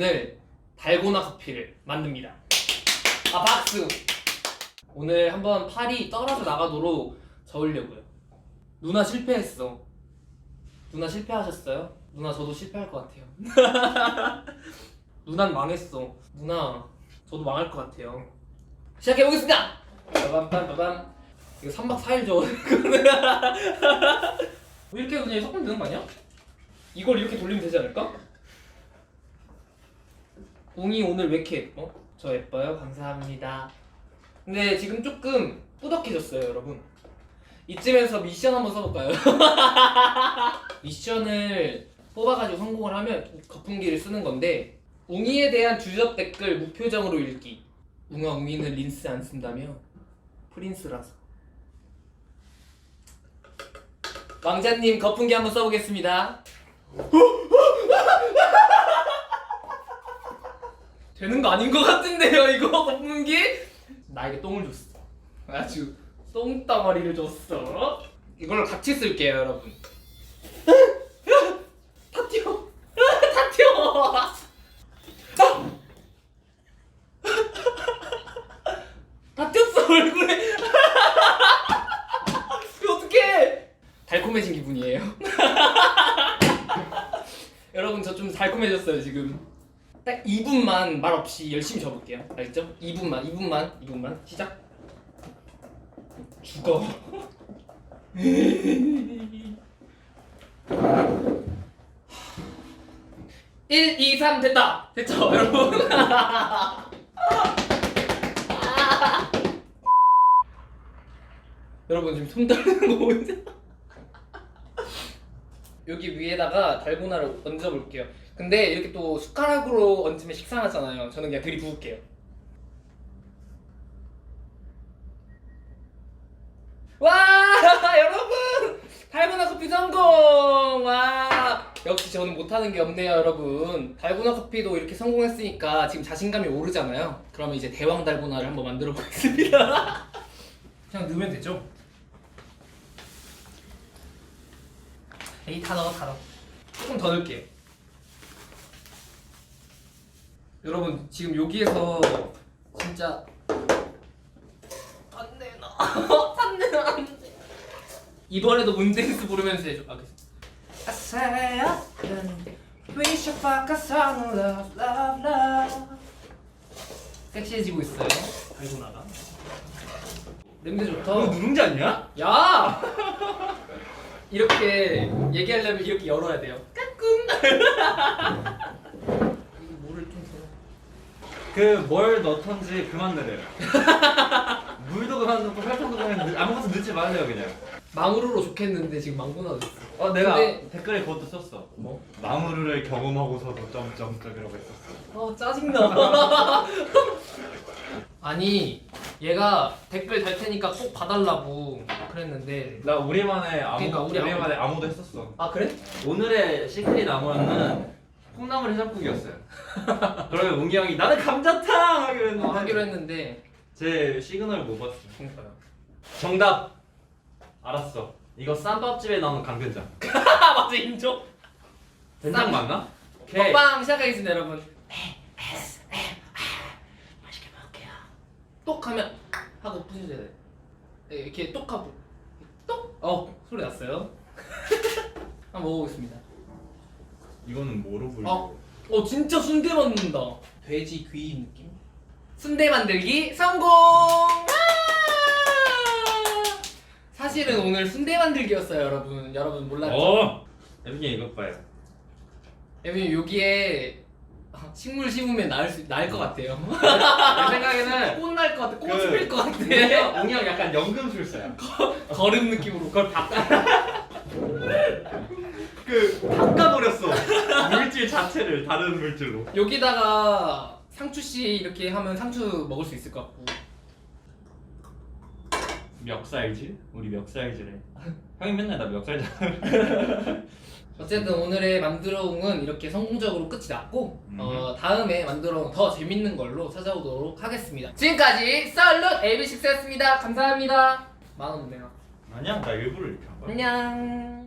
오늘 달고나 커피를 만듭니다. 아 박수. 오늘 한번 팔이 떨어져 나가도록 저으려고요. 누나 실패했어. 누나 실패하셨어요? 누나 저도 실패할 것 같아요. 누난 망했어. 누나 저도 망할 것 같아요. 시작해 보겠습니다. 빠밤 빠밤. 이거 3박 4일죠. 이렇게 그냥 섞으면 되는 거 아니야? 이걸 이렇게 돌리면 되지 않을까? 웅이 오늘 왜 이렇게 예뻐? 저 예뻐요? 감사합니다. 근데 지금 조금 뿌덕해졌어요, 여러분. 이쯤에서 미션 한번 써볼까요? 미션을 뽑아가지고 성공을 하면 거품기를 쓰는 건데 웅이에 대한 주접 댓글 무표정으로 읽기. 웅아 웅이는 린스 안 쓴다며? 프린스라서. 왕자님 거품기 한번 써보겠습니다. 되는 거 아닌 것 같은데요 이거 거품기? 나에게 똥을 줬어. 아주 똥덩어리를 줬어. 이걸 같이 쓸게요 여러분. 다 튀어. 다 튀어. 아! 다 튀었어 얼굴에. 이거 어떡해? 달콤해진 기분이에요. 여러분 저 좀 달콤해졌어요 지금. 딱 2분만 말 없이 열심히 접을게요. 알겠죠? 2분만, 2분만, 2분만 시작. 죽어. 1, 2, 3 됐다. 됐죠, 여러분? 여러분 지금 손 떨리는 거 보이세요? 여기 위에다가 달고나를 얹어 볼게요. 근데 이렇게 또 숟가락으로 얹으면 식상하잖아요. 저는 그냥 들이부을게요. 와 여러분 달고나 커피 성공! 와 역시 저는 못하는 게 없네요 여러분. 달고나 커피도 이렇게 성공했으니까 지금 자신감이 오르잖아요. 그러면 이제 대왕 달고나를 한번 만들어 보겠습니다. 그냥 넣으면 되죠? 에이 다 넣어 다 넣어. 조금 더 넣을게요. 여러분 지금 여기에서 진짜 안돼 나. 안돼 안돼 이번에도 문제스 부르면서 해줘. 아 그치 I say we should focus on love love love. 섹시해지고 있어요. 달고 나가. 냄새 좋다. 너 누룽지 아니야? 야! 이렇게 얘기하려면 이렇게 열어야 돼요. 까꿍. 그 뭘 넣던지 그만 넣으래요. 물도 그만 넣고 설탕도 그만 넣 아무것도 넣지 말래요 그냥. 망우루로 좋겠는데 지금 망고나 됐어. 어 내가 근데- 댓글에 그것도 썼어. 뭐? 나무를 경험하고서도 점점점이라고 했었어. 아 짜증나. 아니 얘가 댓글 달 테니까 꼭 봐달라고 그랬는데 나 우리만의 아무 그러니까 우리 우리 만의 아무도 했었어. 아 그래? 오늘의 시크릿 나무는 콩나물 해장국이었어요. 그러면 웅이 형이 나는 감자탕 하기로 했는데 어, 하기로 했는데 제 시그널 못 봤어. 그러니까요. 정답 알았어. 이거 쌈밥집에 나오는 강된장. 아 맞아 인정. 된장 쌈- 맞나? 오케이. 먹방 시작하겠습니다 여러분. 맛있게 먹을게요. 똑 하면 하고 부셔줘야 돼. 네, 이렇게 똑 하고 똑. 어 소리 났어요. 한번 먹어보겠습니다. 이거는 뭐로 불려? 어, 어 진짜 순대 만든다. 돼지 귀 느낌? 순대 만들기 성공! 와! 사실은 오늘 순대 만들기였어요, 여러분. 여러분 몰랐죠? 어. 에빈이 이것 봐요. 여러분 여기에 식물 심으면 나을 수 나을 것 같아요. 내 생각에는 꽃 날 것 같아. 꽃 그- 필 것 같아. 웅이 형 약간 연금술사야. 걸음 느낌으로. 그걸 바꿔. 그 바꿔버렸어. 물질 자체를 다른 물질로. 여기다가 상추 씨 이렇게 하면 상추 먹을 수 있을 것 같고. 멱살질? 우리 멱살질해. 형이 맨날 나 멱살질. 어쨌든 오늘의 만들어옹은 이렇게 성공적으로 끝이 났고 음. 어, 다음에 만들어옹 더 재밌는 걸로 찾아오도록 하겠습니다. 지금까지 썰룻 AB6였습니다. 감사합니다. 만원 내가. 아니야, 나 일부러 이렇게 한 거야. 안녕.